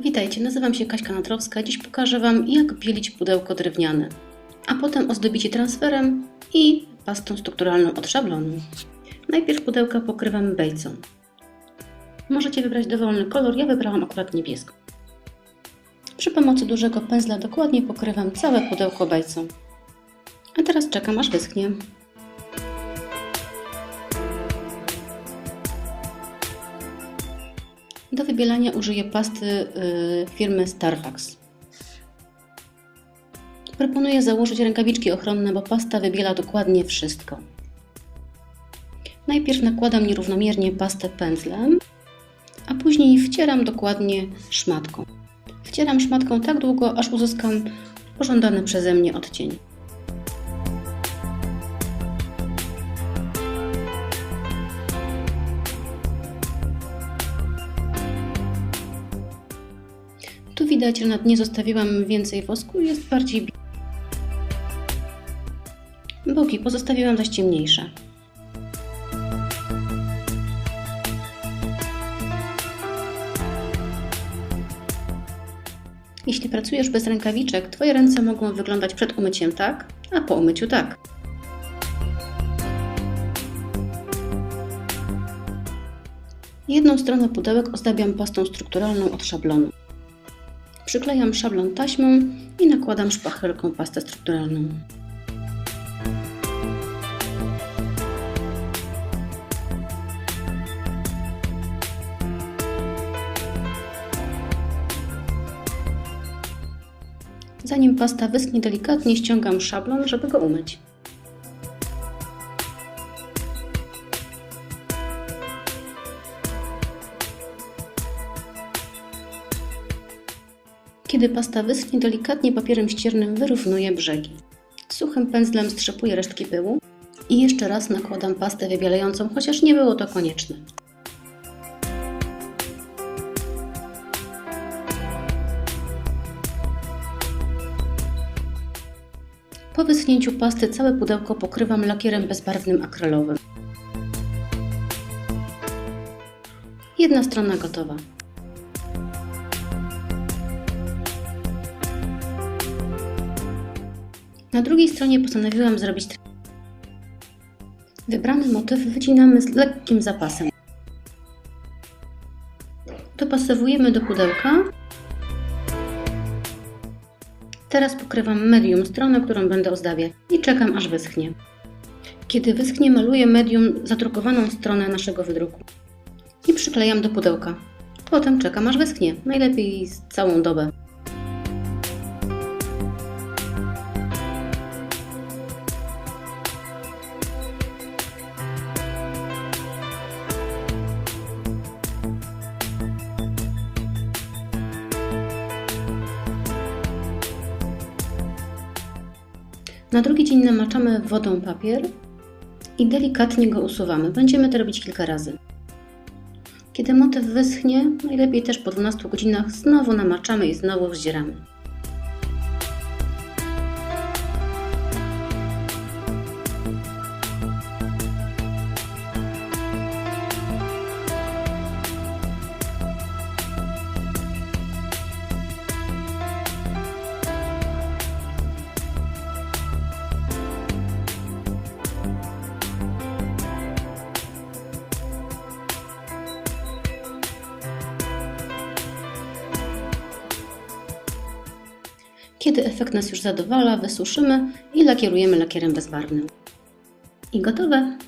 Witajcie, nazywam się Kaśka Natrowska. Dziś pokażę Wam, jak bielić pudełko drewniane, a potem ozdobicie transferem i pastą strukturalną od szablonu. Najpierw pudełka pokrywam bejcą. Możecie wybrać dowolny kolor, ja wybrałam akurat niebiesko. Przy pomocy dużego pędzla dokładnie pokrywam całe pudełko bejcą. A teraz czekam aż wyschnie. Do wybielania użyję pasty y, firmy Starfax. Proponuję założyć rękawiczki ochronne, bo pasta wybiela dokładnie wszystko. Najpierw nakładam nierównomiernie pastę pędzlem, a później wcieram dokładnie szmatką. Wcieram szmatką tak długo, aż uzyskam pożądany przeze mnie odcień. Tu widać, że na dnie zostawiłam więcej wosku, jest bardziej Boki pozostawiłam zaś ciemniejsze. Jeśli pracujesz bez rękawiczek, Twoje ręce mogą wyglądać przed umyciem tak, a po umyciu tak. Jedną stronę pudełek ozdabiam pastą strukturalną od szablonu. Przyklejam szablon taśmą i nakładam szpachelką pastę strukturalną. Zanim pasta wyschnie delikatnie, ściągam szablon, żeby go umyć. Kiedy pasta wyschnie, delikatnie papierem ściernym wyrównuję brzegi. Suchym pędzlem strzepuję resztki pyłu i jeszcze raz nakładam pastę wybielającą, chociaż nie było to konieczne. Po wyschnięciu pasty całe pudełko pokrywam lakierem bezbarwnym akrylowym. Jedna strona gotowa. Na drugiej stronie postanowiłam zrobić Wybrany motyw wycinamy z lekkim zapasem. Dopasowujemy do pudełka. Teraz pokrywam medium stronę, którą będę ozdabiać i czekam aż wyschnie. Kiedy wyschnie, maluję medium zadrukowaną stronę naszego wydruku i przyklejam do pudełka. Potem czekam aż wyschnie, najlepiej z całą dobę. Na drugi dzień namaczamy wodą papier i delikatnie go usuwamy. Będziemy to robić kilka razy. Kiedy motyw wyschnie, najlepiej też po 12 godzinach znowu namaczamy i znowu wzdzieramy. Kiedy efekt nas już zadowala, wysuszymy i lakierujemy lakierem bezbarwnym. I gotowe!